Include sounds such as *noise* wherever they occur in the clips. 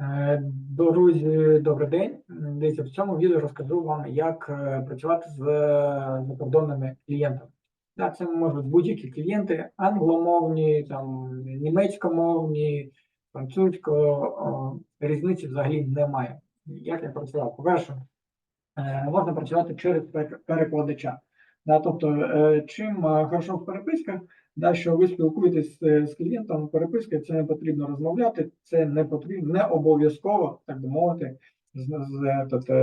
Е, Друзі, добрий день. Дивіться, в цьому відео розкажу вам, як е, працювати з е, закордонними клієнтами. Так, це можуть будь-які клієнти, англомовні, там, німецькомовні, французько, різниці взагалі немає. Як я працював? По-перше, можна працювати через перекладача. Да, тобто, е, чим е, хорошо в переписках, да, що ви спілкуєтесь е, з клієнтом переписки, це не потрібно розмовляти, це не потрібно, не обов'язково, так би мовити,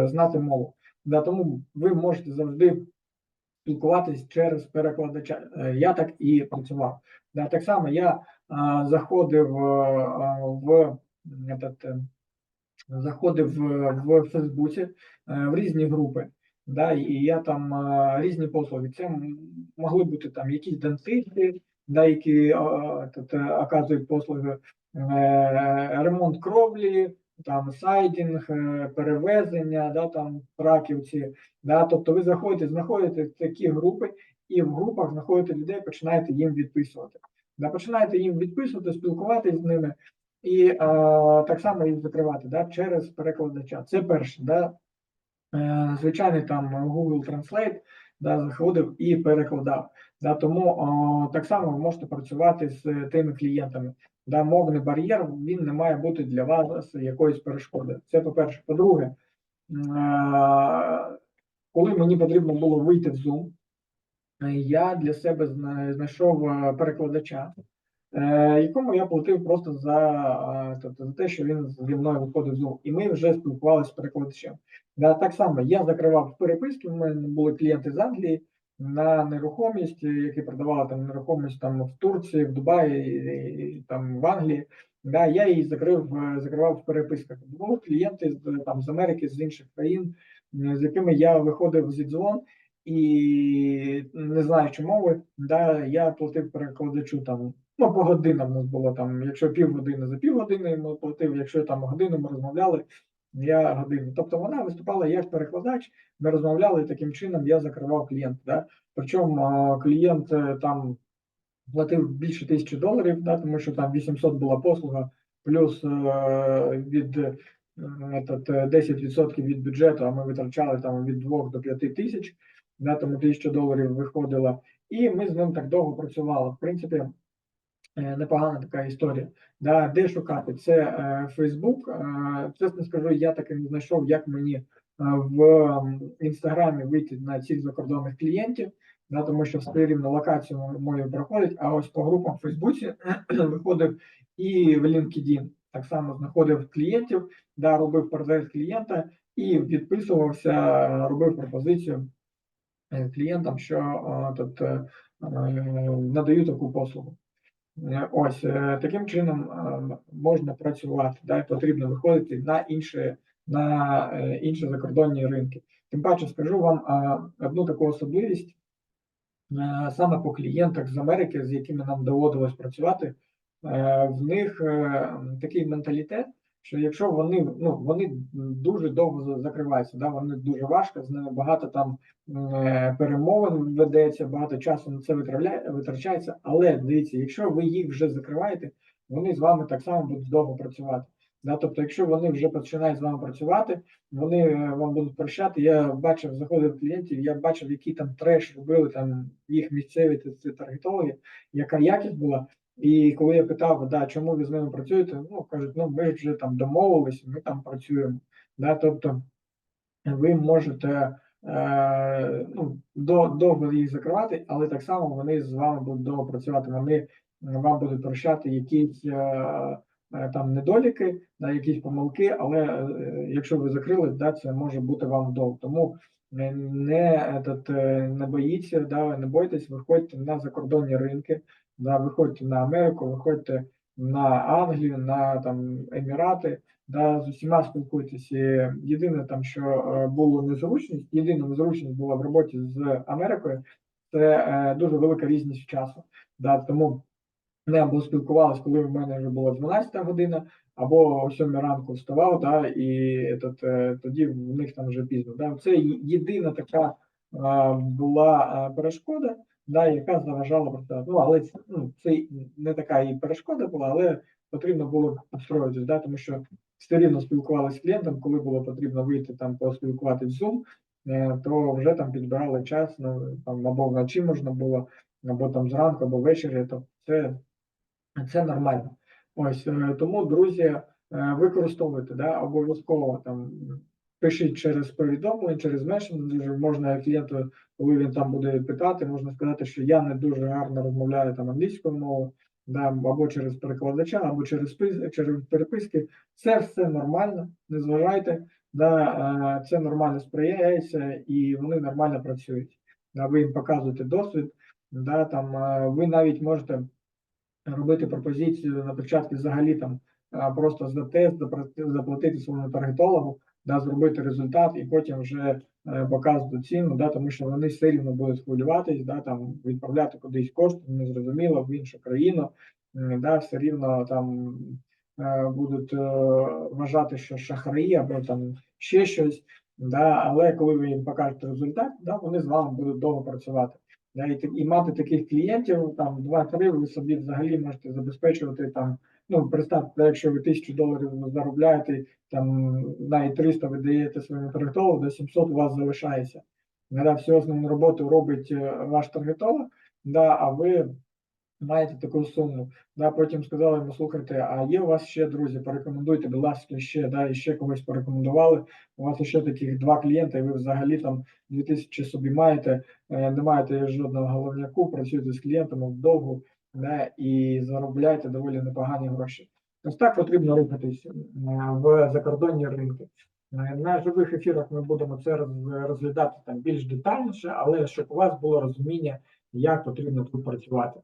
знати мову. Да, тому ви можете завжди спілкуватись через перекладача. Я так і працював. Да, так само я а, заходив а, в этот, заходив в, Фейсбуці в різні групи. Да, і я там е, різні послуги. Це могли бути там якісь дантисти, да, які е, е, оказують послуги, ремонт кровлі, там сайдінг, перевезення, да, там раківці. Да, тобто ви заходите, знаходите такі групи, і в групах знаходите людей, починаєте їм відписувати. Да, починаєте їм відписувати, спілкуватися з ними. І е, так само їх закривати да, через перекладача. Це перше. Да. Е, звичайний там Google Translate да, заходив і перекладав. Да, тому о, так само ви можете працювати з тими клієнтами. Да, мовний бар'єр він не має бути для вас якоюсь перешкодою. Це по-перше. По-друге, е, коли мені потрібно було вийти в Zoom, е, я для себе знайшов е, перекладача, е, якому я платив просто за, е, тобто, за те, що він зі мною виходив в Zoom. І ми вже спілкувалися з перекладачем. Да, так само я закривав переписки. У мене були клієнти з Англії на нерухомість, е, які продавали там нерухомість там в Турції, в Дубаї, там в Англії. Да, я її закрив, е, закривав в переписках. Були клієнти з там з Америки, з інших країн, е, з якими я виходив зі дзвон. І не знаючи мови, да, я платив перекладачу там, ну, по годинам у нас було там, якщо півгодини за півгодини йому платив, якщо там годину ми розмовляли, я годину. Тобто вона виступала як перекладач, ми розмовляли і таким чином, я закривав клієнта. Да? Причому клієнт е, там платив більше тисячі доларів, да, тому що там 800 була послуга, плюс е, від е, этот, е, 10% від бюджету, а ми витрачали там від 2 до 5 тисяч, да, тому 1000 доларів виходило. І ми з ним так довго працювали. В принципі, непогана така історія. Да, де шукати? Це е, Facebook. Е, чесно скажу, я таки не знайшов, як мені е, в інстаграмі вийти на цих закордонних клієнтів, да, тому що все рівно локацію мою проходить. А ось по групам в Фейсбуці *clears throat* виходив і в LinkedIn. Так само знаходив клієнтів, да, робив портрет клієнта і відписувався, е, робив пропозицію е, клієнтам, що е, тут е, е, надаю таку послугу. Е, Ось е, таким чином е, можна працювати, да, і потрібно виходити на інші, на інші закордонні ринки. Тим паче скажу вам одну таку особливість саме по клієнтах з Америки, з якими нам доводилось працювати. В них такий менталітет, що якщо вони ну вони дуже довго закриваються, да, вони дуже важко, з ними багато там е, перемовин ведеться, багато часу на це витрачає- витрачається. Але дивіться, якщо ви їх вже закриваєте, вони з вами так само будуть довго працювати. Да, тобто, якщо вони вже починають з вами працювати, вони е, вам будуть прощати. Я бачив, заходив клієнтів, я бачив, який там треш робили там їх місцеві таргетологи, яка якість була. І коли я питав, да, чому ви з ними працюєте, ну кажуть, ну ми ж вже там домовились, ми там працюємо. Да, тобто ви можете е, ну, до, довго їх закривати, але так само вони з вами будуть довго працювати. Вони вам будуть прощати якісь е, е, там недоліки, да, якісь помилки, але е, якщо ви закрили, да, це може бути вам вдовго. Тому е, не, этот, е, не боїться, да, не бойтесь, виходьте на закордонні ринки, да, виходьте на Америку, виходьте на Англію, на там Емірати, да, з усіма спілкуйтесь. Єдине там, що е, було незручність, єдина незручність була в роботі з Америкою, це е, дуже велика різність часу. Да, тому ми або спілкувалися, коли в мене вже була 12 година, або о 7 ранку вставав, да, і тут, е, тоді в них там вже пізно. Да. Це єдина така е, була е, перешкода, да, яка заважала працювати. Ну, але це, ну, це не така і перешкода була, але потрібно було підстроїтися, да, тому що все рівно спілкувалися з клієнтом, коли було потрібно вийти там поспілкувати в Zoom, е, то вже там підбирали час, ну там або вночі можна було, або там зранку, або ввечері. Тобто це, це нормально. Ось е, тому, друзі, е, використовуйте да, обов'язково там. Пишіть через повідомлення, через месендджер, можна клієнту, коли він там буде питати, можна сказати, що я не дуже гарно розмовляю там англійською мовою, да, або через перекладача, або через через переписки. Це все нормально, не зважайте, да, це нормально сприяється і вони нормально працюють. Да, ви їм показуєте досвід, да, там, ви навіть можете робити пропозицію на початку взагалі там просто за тест, заплатити своєму таргетологу, да, зробити результат і потім вже е, показувати ціну, да, тому що вони рівно будуть хвилюватись, да, там, відправляти кудись кошти, незрозуміло, в іншу країну, да, все рівно там е, будуть е, вважати, що шахраї або там ще щось, да, але коли ви їм покажете результат, да, вони з вами будуть довго працювати. Да, і, і мати таких клієнтів, там 2-3, ви собі взагалі можете забезпечувати там. Ну, представте, якщо ви тисячу доларів заробляєте, там навіть 300 ви даєте своєму таргетологу, до 700 у вас залишається. Да, всю основну роботу робить е, ваш таргетолог, да, а ви маєте таку суму. Да, потім сказали йому, слухайте, а є у вас ще друзі, порекомендуйте, будь ласка, ще, да, і ще когось порекомендували. У вас ще таких два клієнти, і ви взагалі там 2000 собі маєте, е, не маєте жодного головняку, працюєте з клієнтами вдовго, да, і заробляєте доволі непогані гроші. Ось так потрібно рухатись е, в закордонні ринки. Е, На живих ефірах ми будемо це розглядати там більш детальніше, але щоб у вас було розуміння, як потрібно тут працювати.